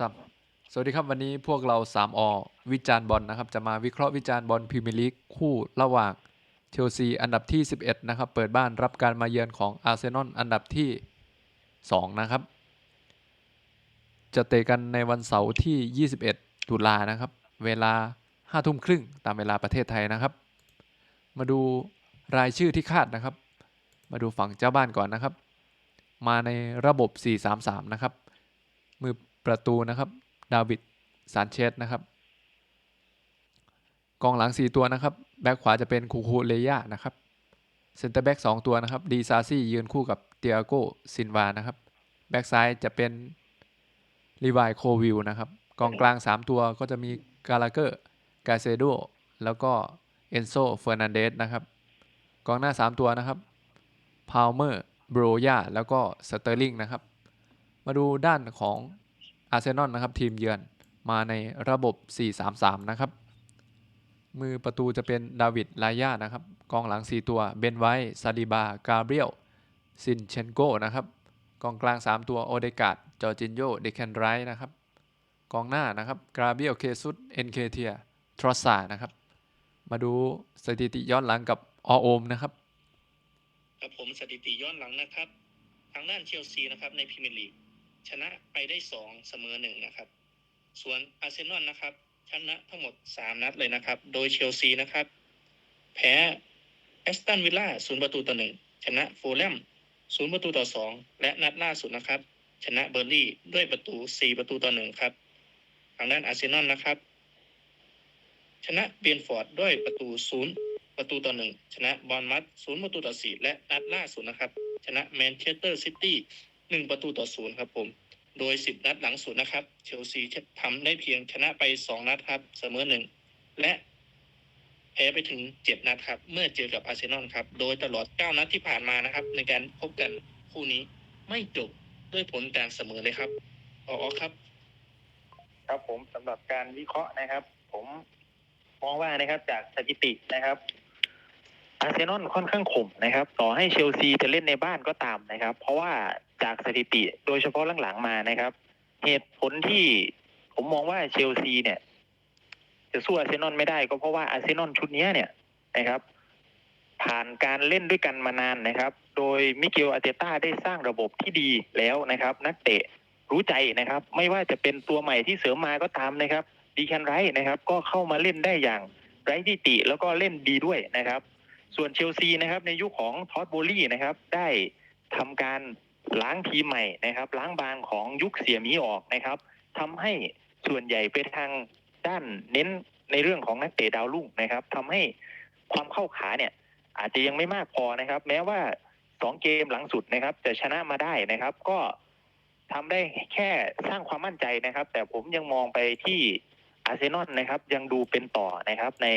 ครับ สวัสดีครับวันนี้พวกเรา3อวิจารณ์บอลนะครับจะมาวิเคราะห์วิจารณ์บอลพรีเมียร์ลีกคู่ระหว่างเชลซีอันดับที่ 11 นะครับ เปิดบ้านรับการมาเยือนของอาร์เซนอลอันดับที่ 2 นะครับ จะเตะกันในวันเสาร์ที่ 21 ตุลานะครับ เวลา5ทุ่มครึ่งตามเวลาประเทศไทยนะครับ มาดูรายชื่อที่คาดนะครับ มาดูฝั่งเจ้าบ้านก่อนนะครับ มาในระบบ 4-3-3 นะครับมือ ประตูนะครับดาวิดซานเชสนะครับ กองหลัง 4 ตัวนะครับ แบ็คขวาจะเป็นคูคูเลย่านะครับเซนเตอร์แบ็ก2ตัวนะครับดีซาซี่ยืนคู่กับเตียโกซินวานะครับ แบ็กซ้ายจะเป็นลีวายโควิลนะครับ กองกลาง 3 ตัวก็จะมีกาลาเกอร์กาเซโดแล้วก็เอนโซเฟอร์นันเดสนะครับ กองหน้า 3 ตัวนะครับพาวเมอร์โบรยาแล้วก็สเตอร์ลิงนะครับ มาดูด้านของ อาร์เซนอลนะครับทีมเยือนมาในระบบ 4-3-3 นะครับ มือประตูจะเป็นดาวิดลายานะครับ กองหลัง 4 ตัวเบนไวท์ซาดิบา กาเบรียลซินเชนโกนะครับ กองกลาง 3 ตัวโอเดกาดจอร์จินโยเดแคนไรท์นะครับ กองหน้านะครับกาเบียลเคซุสเอ็นเคเทียทรอสซานะครับ มาดูสถิติย้อนหลังกับอโอมนะครับครับผมสถิติย้อนหลังนะครับ ทางด้านเชลซีนะครับในพรีเมียร์ลีก ชนะไปได้สองเสมอหนึ่งนะครับ ส่วนอาร์เซนอลนะครับ ชนะทั้งหมดสามนัดเลยนะครับ โดยเชลซีนะครับ แพ้แอสตันวิลล่าศูนย์ประตูต่อหนึ่งชนะโฟลแลมศูนย์ประตูต่อสองและนัดล่าสุดนะครับ ชนะเบอร์ลี่ด้วยประตูสี่ประตูต่อหนึ่งครับ ทางด้านอาร์เซนอลนะครับ ชนะเบียนฟอร์ดด้วยประตูศูนย์ประตูต่อหนึ่งชนะบอลมัดศูนย์ประตูต่อสี่และนัดล่าสุดนะครับ ชนะแมนเชสเตอร์ซิตี้ หนึ่งประตูต่อศูนย์ครับผม โดยสิบนัดหลังสุดนะครับ เชลซีทำได้เพียงชนะไปสองนัดครับ เสมอหนึ่งและแพ้ไปถึงเจ็ดนัดครับ เมื่อเจอกับอาร์เซนอลครับ โดยตลอดเก้านัดที่ผ่านมานะครับ ในการพบกันคู่นี้ไม่จบด้วยผลการเสมอเลยครับอ๋อครับ ครับผมสำหรับการวิเคราะห์นะครับ ผมมองว่านะครับจากสถิตินะครับอาร์เซนอลค่อนข้างข่มนะครับ ต่อให้เชลซีจะเล่นในบ้านก็ตามนะครับ เพราะว่า จากสถิติโดยเฉพาะหลังๆมานะครับ เหตุผลที่ผมมองว่าเชลซีเนี่ย จะสู้อาร์เซนอลไม่ได้ก็เพราะว่าอาร์เซนอลชุดนี้เนี่ยนะครับ ผ่านการเล่นด้วยกันมานานนะครับ โดยมิเกลอาร์เตต้าได้สร้างระบบที่ดีแล้วนะครับ นักเตะรู้ใจนะครับ ไม่ว่าจะเป็นตัวใหม่ที่เสริมมาก็ตามนะครับดีแคนไรท์นะครับ ก็เข้ามาเล่นได้อย่างไร้ที่ติแล้วก็เล่นดีด้วยนะครับ ส่วนเชลซีนะครับ ในยุคของทอตโบลี่นะครับ ได้ทำการ ล้างทีมใหม่นะครับ ล้างบางของยุคเสียมีออกนะครับทำให้ส่วนใหญ่ไปทางด้านเน้นในเรื่องของนักเตะดาวรุ่งนะครับทำให้ความเข้าขาเนี่ย อาจจะยังไม่มากพอนะครับ แม้ว่าสองเกมหลังสุดนะครับจะชนะมาได้นะครับ ก็ทำได้แค่สร้างความมั่นใจนะครับ แต่ผมยังมองไปที่อาร์เซนอลนะครับ ยังดูเป็นต่อนะครับ ใน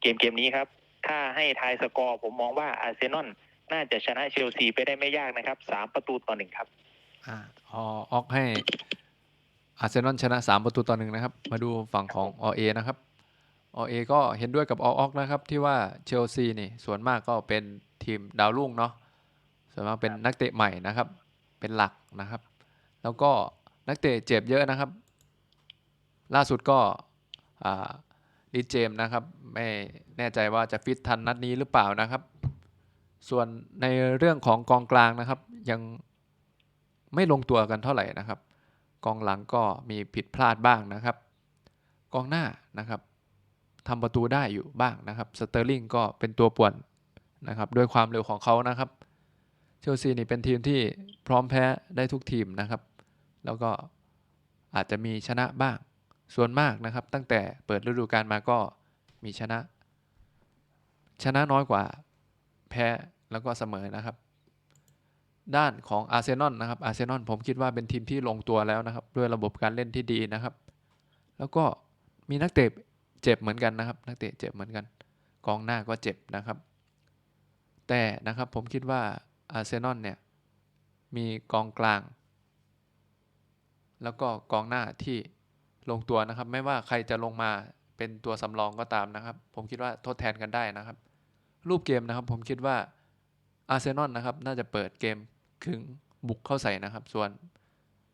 เกมเกมนี้ครับ ถ้าให้ทายสกอร์ผมมองว่าอาร์เซนอล น่าจะชนะเชลซีไปได้ไม่ยากนะครับสามประตูต่อหนึ่งครับอ่าอออกให้อาร์เซนอลชนะ 3 ประตูต่อหนึ่งนะครับ มาดูฝั่งของอเอนะครับอเอก็เห็นด้วยกับอออกนะครับ ที่ว่าเชลซีนี่ส่วนมากก็เป็นทีมดาวรุ่งเนาะส่วนมากเป็นนักเตะใหม่นะครับ เป็นหลักนะครับ แล้วก็นักเตะเจ็บเยอะนะครับ ล่าสุดก็อ่าลีเจมส์นะครับ ไม่แน่ใจว่าจะฟิตทันนัดนี้หรือเปล่านะครับ ส่วนในเรื่องของกองกลางนะครับ ยังไม่ลงตัวกันเท่าไหร่นะครับ กองหลังก็มีผิดพลาดบ้างนะครับ กองหน้านะครับทำประตูได้อยู่บ้างนะครับสเตอร์ลิงก็เป็นตัวป่วนนะครับด้วยความเร็วของเขานะครับเชลซีนี่เป็นทีมที่พร้อมแพ้ได้ทุกทีมนะครับ แล้วก็อาจจะมีชนะบ้างส่วนมากนะครับ ตั้งแต่เปิดฤดูกาลมาก็มีชนะ ชนะน้อยกว่าแพ้ แล้วก็เสมอนะครับ ด้านของอาร์เซนอลนะครับอาร์เซนอลผมคิดว่าเป็นทีมที่ลงตัวแล้วนะครับ ด้วยระบบการเล่นที่ดีนะครับ แล้วก็มีนักเตะเจ็บเหมือนกันนะครับ นักเตะเจ็บเหมือนกัน กองหน้าก็เจ็บนะครับ แต่นะครับผมคิดว่าอาร์เซนอลเนี่ยมีกองกลาง แล้วก็กองหน้าที่ลงตัวนะครับ ไม่ว่าใครจะลงมาเป็นตัวสำรองก็ตามนะครับ ผมคิดว่าทดแทนกันได้นะครับ รูปเกมนะครับผมคิดว่า อาร์เซนอลนะครับน่าจะเปิดเกมครึ่งบุกเข้าใส่นะครับ ส่วน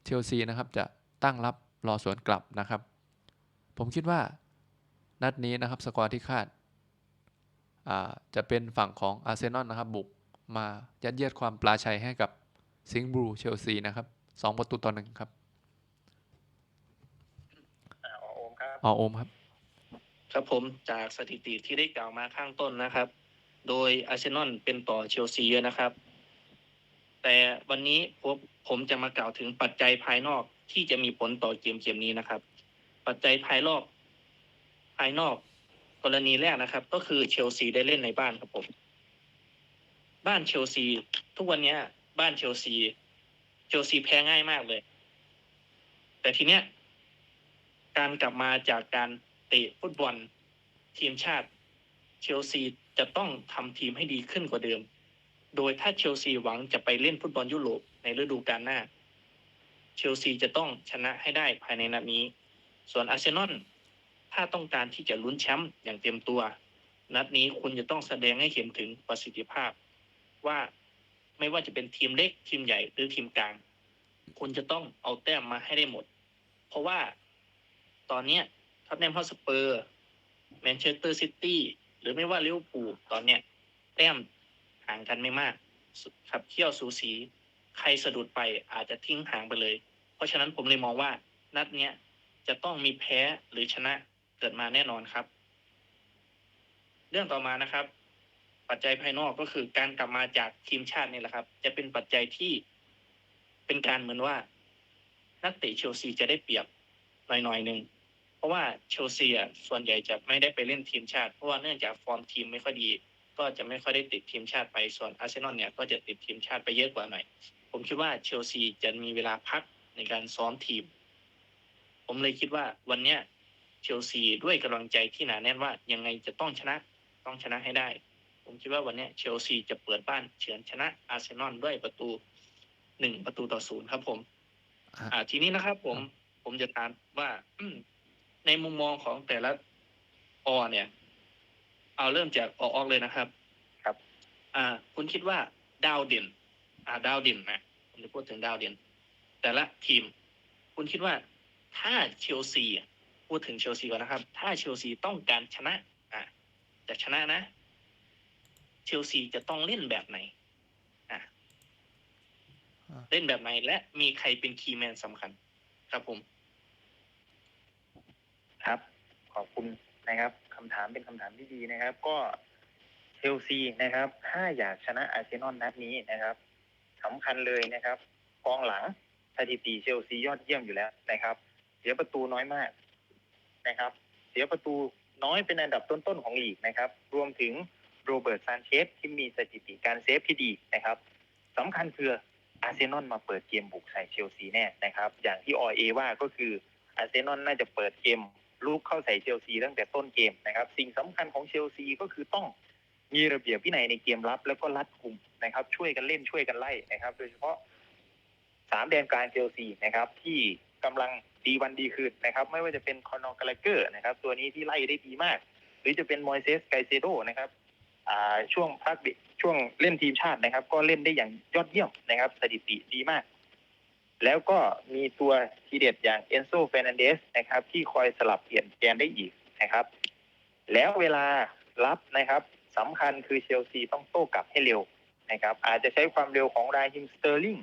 เชลซีนะครับจะตั้งรับรอสวนกลับนะครับ ผมคิดว่านัดนี้นะครับสกอร์ที่คาดอ่าจะเป็นฝั่งของอาร์เซนอลนะครับบุกมายัดเยียดความปลาชัยให้กับซิงห์บลูเชลซีนะครับสองประตูต่อหนึ่งครับอ่าโอมครับออโอมครับ ครับผมจากสถิติที่ได้กล่าวมาข้างต้นนะครับ โดยอาร์เซนอลเป็นต่อเชลซีนะครับ แต่วันนี้ผมผมจะมากล่าวถึงปัจจัยภายนอกที่จะมีผลต่อเกมเกมนี้นะครับ ปัจจัยภายนอกภายนอกกรณีแรกนะครับ ก็คือเชลซีได้เล่นในบ้านครับผม บ้านเชลซี ทุกวันนี้บ้านเชลซีเชลซีแพ้ง่ายมากเลย แต่ทีเนี้ยการกลับมาจากการเตะฟุตบอลทีมชาติเชลซี จะต้องทำทีมให้ดีขึ้นกว่าเดิม โดยถ้าเชลซีหวังจะไปเล่นฟุตบอลยุโรปในฤดูกาลหน้า เชลซีจะต้องชนะให้ได้ภายในนัดนี้ ส่วนอาร์เซนอลถ้าต้องการที่จะลุ้นแชมป์อย่างเต็มตัว นัดนี้คุณจะต้องแสดงให้เห็นถึงประสิทธิภาพ ว่าไม่ว่าจะเป็นทีมเล็กทีมใหญ่หรือทีมกลาง คุณจะต้องเอาแต้มมาให้ได้หมด เพราะว่าตอนนี้ท็อตแนมฮอสเปอร์แมนเชสเตอร์ซิตี้ หรือไม่ว่าลิเวอร์พูลตอนเนี้ยแต้มห่างกันไม่มากขับเคี่ยวสูสี ใครสะดุดไปอาจจะทิ้งห่างไปเลย เพราะฉะนั้นผมเลยมองว่า นัดเนี้ยจะต้องมีแพ้หรือชนะเกิดมาแน่นอนครับ เรื่องต่อมานะครับ ปัจจัยภายนอกก็คือการกลับมาจากทีมชาตินี่แหละครับ จะเป็นปัจจัยที่เป็นการเหมือนว่า นักเตะเชลซีจะได้เปรียบหน่อยๆหนึ่ง เพราะว่าเชลซีอะส่วนใหญ่จะไม่ได้ไปเล่นทีมชาติ เพราะว่าเนื่องจากฟอร์มทีมไม่ค่อยดี ก็จะไม่ค่อยได้ติดทีมชาติไปส่วนอาร์เซนอลเนี่ยก็จะติดทีมชาติไปเยอะกว่าหน่อยผมคิดว่าเชลซีจะมีเวลาพักในการซ้อมทีม ผมเลยคิดว่าวันเนี้ยเชลซีด้วยกำลังใจที่หนาแน่นว่ายังไงจะต้องชนะต้องชนะให้ได้ ผมคิดว่าวันเนี้ยเชลซีจะเปิดบ้านเฉือนชนะอาร์เซนอลด้วยประตูหนึ่งประตูต่อศูนย์ครับผม อะอ่าทีนี้นะครับผมผมจะถามว่าอืม ในมุมมองของแต่ละอเนี่ย เอาเริ่มจากอออกเลยนะครับ ครับ อ่า คุณคิดว่าดาวเด่น อ่า ดาวเด่นนะผมจะพูดถึงดาวเด่น แต่ละทีม คุณคิดว่าถ้าเชลซีอะพูดถึงเชลซีก่อนนะครับ ถ้าเชลซีต้องการชนะ อ่าจะชนะนะเชลซีจะต้องเล่นแบบไหนอ่าอ่าเล่นแบบไหนและมีใครเป็นคีย์แมนสำคัญ ครับผม ครับ ขอบคุณนะครับคำถามเป็นคำถามที่ดีนะครับ ก็เชลซีนะครับ ถ้าอยากชนะอาร์เซนอลนัดนี้นะครับสำคัญเลยนะครับกองหลังสถิติเชลซียอดเยี่ยมอยู่แล้วนะครับ เสียประตูน้อยมากนะครับ เสียประตูน้อยเป็นอันดับต้นๆของลีกนะครับ รวมถึงโรเบิร์ตซานเชสที่มีสถิติการเซฟที่ดีนะครับสำคัญคืออาร์เซนอลมาเปิดเกมบุกใส่เชลซีแน่นะครับ อย่างที่อเอว่าก็คืออาร์เซนอลน่าจะเปิดเกม ลุกเข้าใส่เชลซีตั้งแต่ต้นเกมนะครับ สิ่งสำคัญของเชลซีก็คือต้องมีระเบียบวินัยในเกมรับ แล้วก็รัดกุมนะครับ ช่วยกันเล่นช่วยกันไล่นะครับ โดยเฉพาะสามแดนกลางเชลซีนะครับ ที่กำลังดีวันดีคืนนะครับ ไม่ว่าจะเป็นคอนอร์กาลเกอร์นะครับ ตัวนี้ที่ไล่ได้ดีมาก หรือจะเป็นมอยเซสไกเซโดนะครับอ่าช่วงพักเบรกช่วงเล่นทีมชาตินะครับ ก็เล่นได้อย่างยอดเยี่ยมนะครับ สถิติดีมาก แล้วก็มีตัวทีเด็ดอย่างเอนโซเฟรนันเดสนะครับที่คอยสลับเปลี่ยนแกนได้อีกนะครับ แล้วเวลารับนะครับสำคัญคือเชลซีต้องโต้กลับให้เร็วนะครับ อาจจะใช้ความเร็วของราฮิมสเตอร์ลิง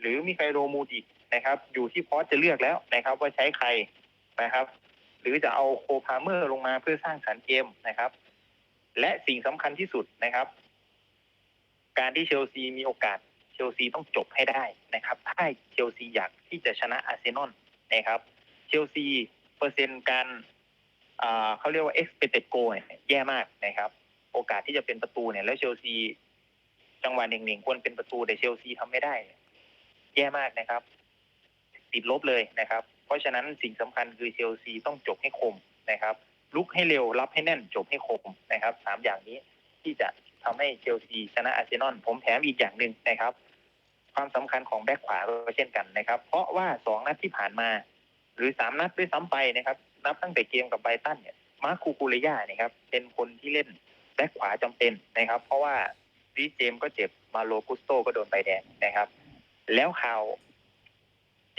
หรือมีไคโรมูดิกนะครับ อยู่ที่พอสจะเลือกแล้วนะครับว่าใช้ใครนะครับ หรือจะเอาโคพาเมอร์ลงมาเพื่อสร้างสรรค์เกมนะครับ และสิ่งสำคัญที่สุดนะครับ การที่เชลซีมีโอกาส เชลซีต้องจบให้ได้นะครับ ถ้าเชลซีอยากที่จะชนะอาร์เซนอลนะครับ เชลซีเปอร์เซ็นต์การเขาเรียกว่า expected goal เนี่ยแย่มากนะครับ โอกาสที่จะเป็นประตูเนี่ยแล้วเชลซีจังหวะหนึ่งๆควรเป็นประตูแต่เชลซีทำไม่ได้ แย่มากนะครับ ติดลบเลยนะครับ เพราะฉะนั้นสิ่งสำคัญคือเชลซีต้องจบให้คมนะครับ ลุกให้เร็วรับให้แน่นจบให้คมนะครับสามอย่างนี้ที่จะ ทำให้เชลซีชนะอาร์เซนอลผมแถมอีกอย่างหนึ่งนะครับ ความสำคัญของแบ็คขวาก็เช่นกันนะครับ เพราะว่าสองนัดที่ผ่านมา หรือสามนัดด้วยซ้ำไปนะครับ นับตั้งแต่เกมกับไบรตันเนี่ยมาร์คูคูเลย่าเนี่ยครับ เป็นคนที่เล่นแบ็คขวาจำเป็นนะครับ เพราะว่ารีเจมก็เจ็บมาโลกุสโตก็โดนใบแดงนะครับ แล้วข่าว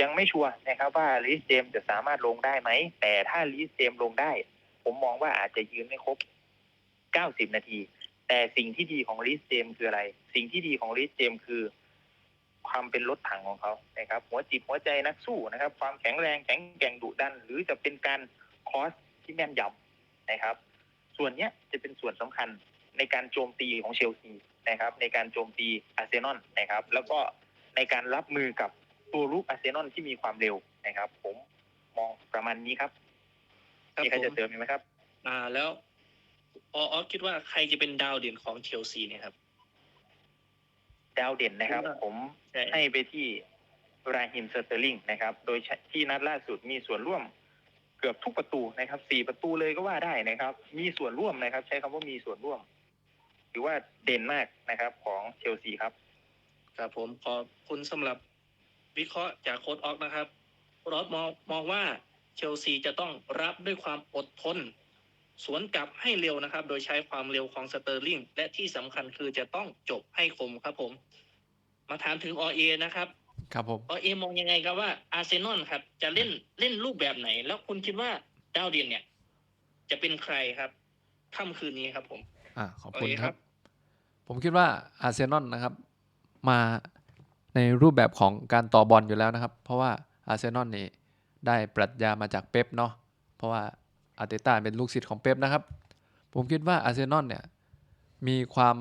ยังไม่ชัวร์นะครับ ว่าลิสเจมจะสามารถลงได้ไหม แต่ถ้าลิสเจมลงได้ ผมมองว่าอาจจะยืนไม่ครบ 90 นาที แต่สิ่งที่ดีของลิสเจมคืออะไร สิ่งที่ดีของลิสเจมคือ ความเป็นรถถังของเขานะครับ หัวจิตหัวใจนักสู้นะครับ ความแข็งแรงแข็งแกร่งดุดัน หรือจะเป็นการคอสที่แม่นยำนะครับ ส่วนเนี้ยจะเป็นส่วนสำคัญในการโจมตีของเชลซีนะครับ ในการโจมตีอาร์เซนอลนะครับ แล้วก็ในการรับมือกับตัวรุกอาร์เซนอลที่มีความเร็วนะครับ ผมมองประมาณนี้ครับมีใครจะเติมอีกไหมครับ อ่าแล้ว อออคิดว่าใครจะเป็นดาวเด่นของเชลซีเนี่ยครับ ดาวเด่นนะครับคิดว่าผมใช่ให้ไปที่ราฮิมสเตอร์ลิงนะครับ โดยที่นัดล่าสุดมีส่วนร่วมเกือบทุกประตูนะครับสี่ประตูเลยก็ว่าได้นะครับ มีส่วนร่วมนะครับ ใช้คำว่ามีส่วนร่วม ถือว่าเด่นมากนะครับ ของเชลซีครับครับผมขอบคุณสำหรับวิเคราะห์จากโค้ดออกนะครับโค้ดออกมองมองว่าเชลซีจะต้องรับด้วยความอดทน สวนกลับให้เร็วนะครับ โดยใช้ความเร็วของสเตอร์ลิงและที่สำคัญคือจะต้องจบให้คมครับผม มาถามถึงอเอนะครับครับผมอเอมองยังไงครับว่าอาร์เซนอลครับ จะเล่นเล่นรูปแบบไหน แล้วคุณคิดว่าดาวเด่นเนี่ย จะเป็นใครครับค่ำคืนนี้ครับ ผม อ่าขอบคุณโอเคคครัรับบผมคิดว่าอาร์เซนอลนะครับ มาในรูปแบบของการต่อบอลอยู่แล้วนะครับ เพราะว่าอาร์เซนอลนี่ได้ปรัชญามาจากเป๊ปเนาะเพราะว่า อาร์เตต้าเป็นลูกศิษย์ของเป๊ปนะครับ ผมคิดว่าอาร์เซนอลเนี่ยมีความ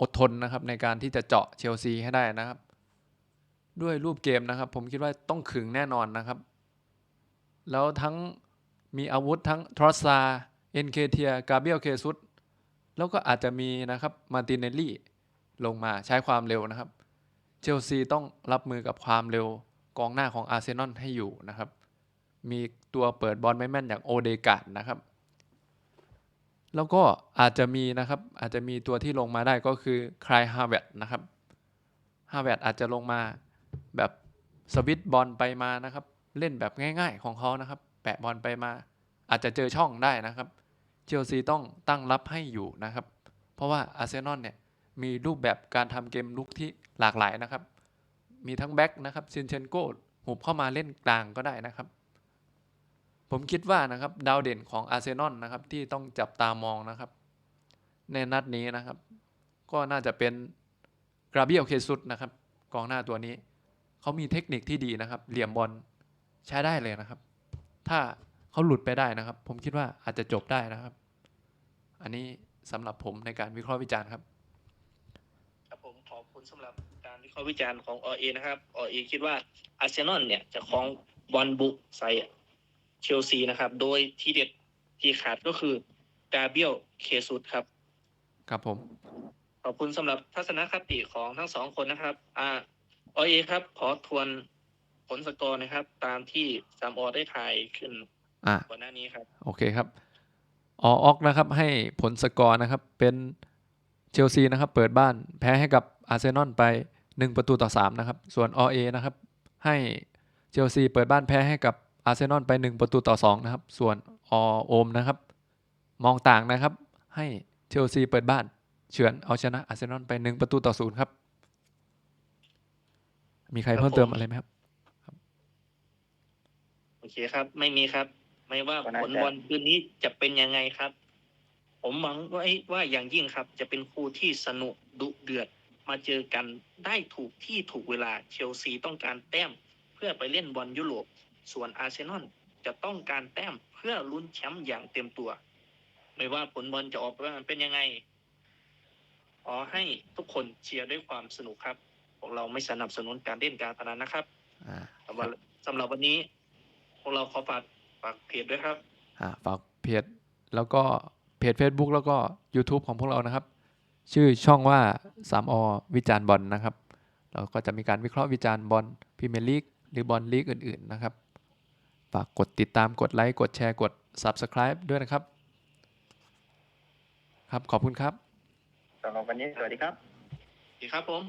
อดทนนะครับในการที่จะเจาะเชลซีให้ได้นะครับ ด้วยรูปเกมนะครับ ผมคิดว่าต้องขึงแน่นอนนะครับ แล้วทั้งมีอาวุธทั้งทรอสซาเอ็นเคเทียกาเบียลเคซุสแล้วก็อาจจะมีนะครับมาตินเนลลี่ลงมาใช้ความเร็วนะครับ เชลซีต้องรับมือกับความเร็วกองหน้าของอาร์เซนอลให้อยู่นะครับ มีตัวเปิดบอลไม่แม่นอย่างโอเดกาดนะครับ แล้วก็อาจจะมีนะครับอาจจะมีตัวที่ลงมาได้ก็คือคลายฮาเวตนะครับฮาเวตอาจจะลงมาแบบสวิตบอลไปมานะครับ เล่นแบบง่าย ๆ ของเขานะครับ แปะบอลไปมา อาจจะเจอช่องได้นะครับเชลซีต้องตั้งรับให้อยู่นะครับ เพราะว่าอาร์เซนอลเนี่ยมีรูปแบบการทำเกมลุกที่หลากหลายนะครับ มีทั้งแบ็กนะครับซินเชนโกหุบเข้ามาเล่นกลางก็ได้นะครับ ผมคิดว่านะครับดาวเด่นของอาร์เซนอลนะครับที่ต้องจับตามองนะครับ ในนัดนี้นะครับ ก็น่าจะเป็นกราเบียลเคซุสนะครับกองหน้าตัวนี้ เขามีเทคนิคที่ดีนะครับ เหลี่ยมบอลใช้ได้เลยนะครับ ถ้าเขาหลุดไปได้นะครับ ผมคิดว่าอาจจะจบได้นะครับ อันนี้สำหรับผมในการวิเคราะห์วิจารณ์ครับครับผมขอบคุณสำหรับการวิเคราะห์วิจารณ์ของอเอนะครับอเอคิดว่าอาร์เซนอลเนี่ยจะคลองบอลบุกใส่ เชลซีนะครับ โดยที่เด็ดที่ขาดก็คือ กาเบียลเคซุสครับ ครับผม ขอบคุณสำหรับทัศนคติของทั้งสองคนนะครับ อ่าอเอครับ ขอทวนผลสกอร์นะครับ ตามที่สามอได้ถ่ายขึ้นอะก่อนหน้านี้ครับ โอเคครับอออกนะครับ ให้ผลสกอร์นะครับ เป็นเชลซีนะครับ เปิดบ้านแพ้ให้กับอาร์เซนอลไป 1 ประตูต่อ 3 นะครับ ส่วนอเอนะครับ ให้เชลซีเปิดบ้านแพ้ให้กับ อาร์เซนอลไป 1 ประตูต่อ 2 นะครับ ส่วนอโอมนะครับ มองต่างนะครับ ให้เชลซีเปิดบ้าน เฉือนเอาชนะอาร์เซนอลไป 1 ประตูต่อ 0 ครับ มีใครครับเพิ่มเติมผมอะไรไหมครับ โอเคครับ ไม่มีครับ ไม่ว่าก็น่าผลจะบอลคืนนี้จะเป็นยังไงครับ ผมหวังว่าว่าอย่างยิ่งครับ จะเป็นคู่ที่สนุกดุเดือดมาเจอกันได้ถูกที่ถูกเวลาเชลซีต้องการแต้ม เพื่อไปเล่นบอลยุโรป ส่วนอาร์เซนอลจะต้องการแต้มเพื่อลุ้นแชมป์อย่างเต็มตัว ไม่ว่าผลบอลจะออกมาเป็นยังไง ขอให้ทุกคนเชียร์ด้วยความสนุกครับพวกเราไม่สนับสนุนการเล่นการพนันนะครับอ่าสำหรับสำหรับวันนี้พวกเราขอฝากฝากเพจด้วยครับอ่าฝากเพจแล้วก็เพจ Facebook แล้วก็ YouTube ของพวกเรานะครับ ชื่อช่องว่า 3อวิจารณ์บอลนะครับ เราก็จะมีการวิเคราะห์วิจารณ์บอลพรีเมียร์ลีกหรือบอลลีกอื่น ๆ นะครับ ฝากกดติดตามกดไลค์กดแชร์กด Subscribe ด้วยนะครับ ครับขอบคุณครับสำหรับวันนี้สวัสดีครับ ดีครับผม